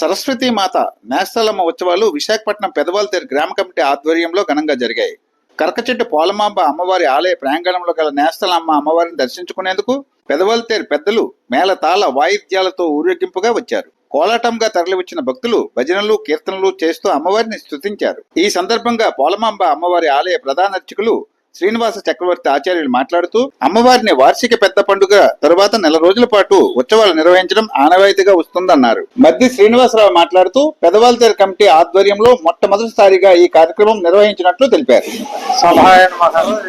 సరస్వతి మాత నేస్తలమ్మ ఉత్సవాలు విశాఖపట్నం పెదవాల్తేరు గ్రామ కమిటీ ఆధ్వర్యంలో ఘనంగా జరిగాయి. కరకచెట్టు పోలమాంబ అమ్మవారి ఆలయ ప్రాంగణంలో గల నేస్తలమ్మ అమ్మవారిని దర్శించుకునేందుకు పెదవాల్తేరు పెద్దలు మేళతాళ వాయిద్యాలతో ఊరేగింపుగా వచ్చారు. కోలాటంగా తరలివచ్చిన భక్తులు భజనలు కీర్తనలు చేస్తూ అమ్మవారిని స్తుతించారు. ఈ సందర్భంగా పోలమాంబ అమ్మవారి ఆలయ ప్రధాన అర్చకులు శ్రీనివాస చక్రవర్తి ఆచార్యులు మాట్లాడుతూ అమ్మవారిని వార్షిక పెద్ద పండుగ తరువాత నెల రోజుల పాటు ఉత్సవాలు నిర్వహించడం ఆనవాయితీగా వస్తుందన్నారు. మద్ది శ్రీనివాసరావు మాట్లాడుతూ పెదవాల్తేరు కమిటీ ఆధ్వర్యంలో మొట్టమొదటిసారిగా ఈ కార్యక్రమం నిర్వహించినట్లు తెలిపారు.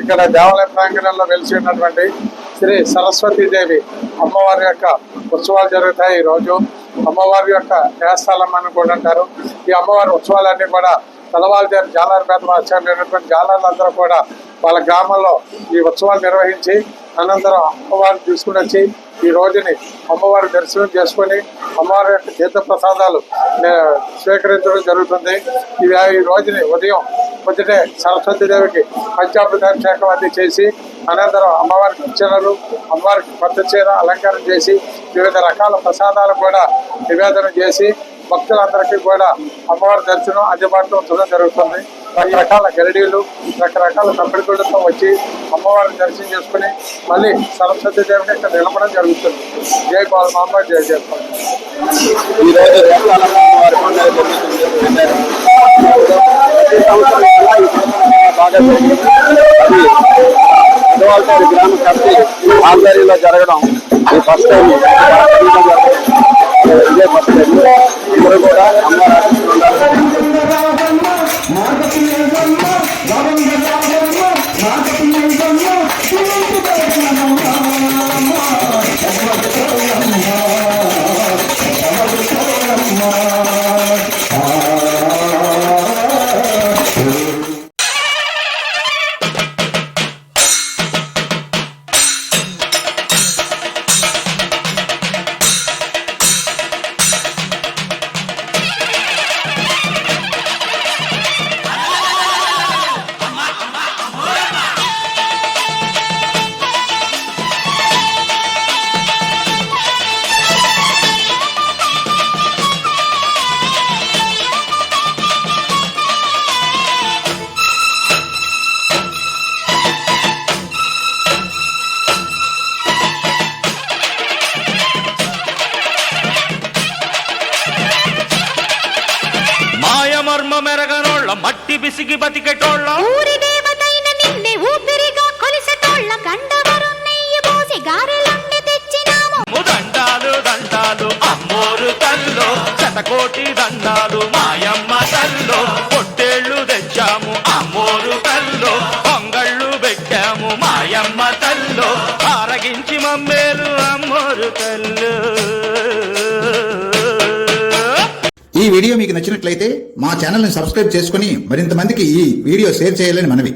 ఇక్కడ దేవాలయ ప్రాంగణంలో వెలిసి ఉన్నటువంటి శ్రీ సరస్వతీదేవి అమ్మవారి యొక్క ఉత్సవాలు జరుగుతాయి ఈ రోజు. అమ్మవారి యొక్క దేవస్థానం అని కూడా అంటారు. ఈ అమ్మవారి ఉత్సవాలన్నీ కూడా పెదవాళ్ళ జాలారిపేట ఆచార్యులైనటువంటి జాలర్లందరూ కూడా వాళ్ళ గ్రామంలో ఈ ఉత్సవాలు నిర్వహించి అనంతరం అమ్మవారిని తీసుకుని వచ్చి ఈ రోజుని అమ్మవారి దర్శనం చేసుకొని అమ్మవారి యొక్క తీర్థ ప్రసాదాలు నే- స్వీకరించడం జరుగుతుంది. ఇది ఈ రోజుని ఉదయం పొద్దుటే సరస్వతీదేవికి పంచామృతాభిషేకం అది చేసి అనంతరం అమ్మవారికి అర్చనలు అమ్మవారికి కొత్త చీర అలంకారం చేసి వివిధ రకాల ప్రసాదాలు కూడా నివేదన చేసి భక్తులందరికీ కూడా అమ్మవారి దర్శనం అందుబాటులో ఉంచడం జరుగుతుంది. రకరకాల గరిడీలు రకరకాల తప్పిడిగుళ్ళతో వచ్చి అమ్మవారిని దర్శనం చేసుకుని మళ్ళీ సరస్వతి దేవిని ఇక్కడ నిలపడం జరుగుతుంది. జై బాలమాంబ జయ జయ వారి బాగా గ్రామ కమిటీ ఆధ్వర్యంలో జరగడం ఈ ఫస్ట్ టైం. ఇదే ఫస్ట్ టైం. I'm మెరగనోళ్ళ మట్టి బిసిగి బతికెటోళ్ళ. ఊరి దేవతైన నిన్నే ఊపిరిగా కొలిసెటోళ్ళ నెయ్యి పోసి గారెలండి తెచ్చినాము. దండాలు దండాలు అమ్మోరు తల్లు శతకోటి దండాలు మాయమ్మ తల్లు పొట్టేళ్ళు తెచ్చాము అమ్మోరు తల్లు పొంగళ్ళు పెట్టాము మాయమ్మ తల్లు ఆరగించి మమ్మేలు అమ్మోరు తల్లు. ఈ వీడియో మీకు నచ్చినట్లయితే మా ఛానల్ని సబ్స్క్రైబ్ చేసుకుని మరింత మందికి ఈ వీడియో షేర్ చేయాలని మనవి.